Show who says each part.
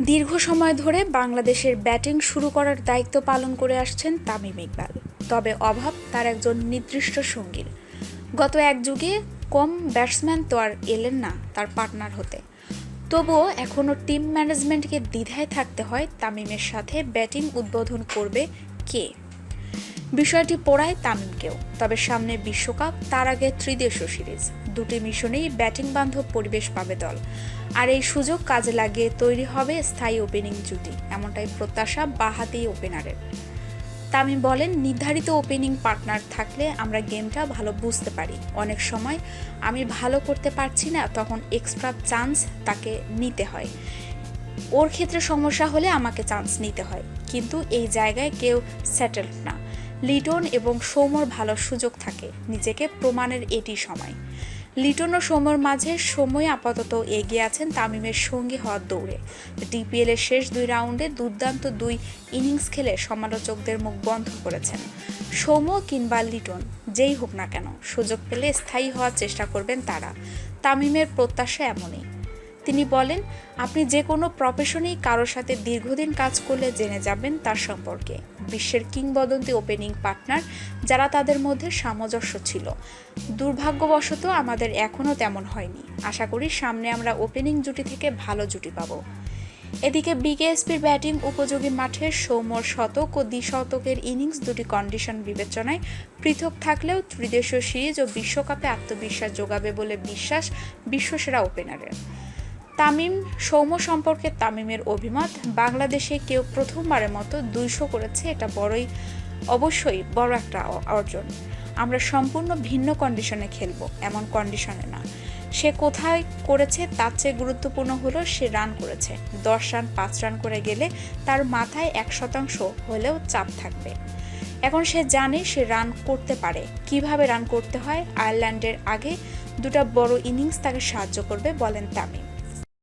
Speaker 1: দীর্ঘ সময় ধরে বাংলাদেশের ব্যাটিং শুরু করার দায়িত্ব পালন করে আসছেন তামিম ইকবাল। তবে অভাব তার একজন নির্দিষ্ট সঙ্গীর। গত এক যুগে কম ব্যাটসম্যান তো আর এলেন না তার পার্টনার হতে। তবুও এখনও টিম ম্যানেজমেন্টকে দ্বিধায় থাকতে হয় তামিমের সাথে ব্যাটিং উদ্বোধন করবে কে? বিষয়টি পড়ায় তামিমকেও। তবে সামনে বিশ্বকাপ, তার আগে ত্রিদেশীয় সিরিজ। দুটি মিশনেই ব্যাটিং বান্ধব পরিবেশ পাবে দল। আর এই সুযোগ কাজে লাগিয়ে তৈরি হবে স্থায়ী ওপেনিং জুটি, এমনটাই প্রত্যাশা বাহাতি ওপেনারের। তামিম বলেন, নির্ধারিত ওপেনিং পার্টনার থাকলে আমরা গেমটা ভালো বুঝতে পারি। অনেক সময় আমি ভালো করতে পারছি না, তখন এক্সট্রা চান্স তাকে নিতে হয়। ওর ক্ষেত্রে সমস্যা হলে আমাকে চান্স নিতে হয়। কিন্তু এই জায়গায় কেউ সেটেলড না। লিটন এবং সৌম্যর ভালো সুযোগ থাকে। নিজেকে প্রমাণের এটি সময়। লিটন ও সৌম্যর মাঝে সময় আপাতত এগিয়ে আছেন তামিমের সঙ্গী হওয়ার দৌড়ে। ডিপিএল এর শেষ দুই রাউন্ডে দুর্দান্ত দুই ইনিংস খেলে সমালোচকদের মুখ বন্ধ করেছেন। সৌম্য কিংবা লিটন, যেই হোক না কেন, সুযোগ পেলে স্থায়ী হওয়ার চেষ্টা করবেন তারা। তামিমের প্রত্যাশা এমনই। তিনি বলেন, আপনি যে কোনো প্রফেশনেই কারোর সাথে দীর্ঘদিন কাজ করলে জেনে যাবেন তার সম্পর্কে। বিশ্বের কিংবদন্তি ওপেনিং পার্টনার যারা তাদের মধ্যে সামঞ্জস্য ছিল। দুর্ভাগ্যবশত আমাদের এখনও তেমন হয়নি। আশা করি সামনে আমরা ওপেনিং জুটি থেকে ভালো জুটি পাবো। এদিকে বিকেএসপির ব্যাটিং উপযোগী মাঠে সৌম্যর শতক ও দ্বিশতকের ইনিংস দুটি কন্ডিশন বিবেচনায় পৃথক থাকলেও ত্রিদেশীয় সিরিজ ও বিশ্বকাপে আত্মবিশ্বাস যোগাবে বলে বিশ্বাস বিশ্বসেরা ওপেনারের তামিম, সৌম্য সম্পর্কে তামিমের অভিমত, বাংলাদেশে কেউ প্রথমবারের মতো দুইশো করেছে এটা বড়ই, অবশ্যই বড় একটা অর্জন। আমরা সম্পূর্ণ ভিন্ন কন্ডিশনে খেলব, এমন কন্ডিশনে না। সে কোথায় করেছে, তার চেয়ে গুরুত্বপূর্ণ হলো সে রান করেছে। দশ রান, পাঁচ রান করে গেলে তার মাথায় এক শতাংশ হলেও চাপ থাকবে। এখন সে জানে সে রান করতে পারে। কীভাবে রান করতে হয়? আয়ারল্যান্ডের আগে দুটো বড় ইনিংস তাকে সাহায্য করবে, বলেন তামিম।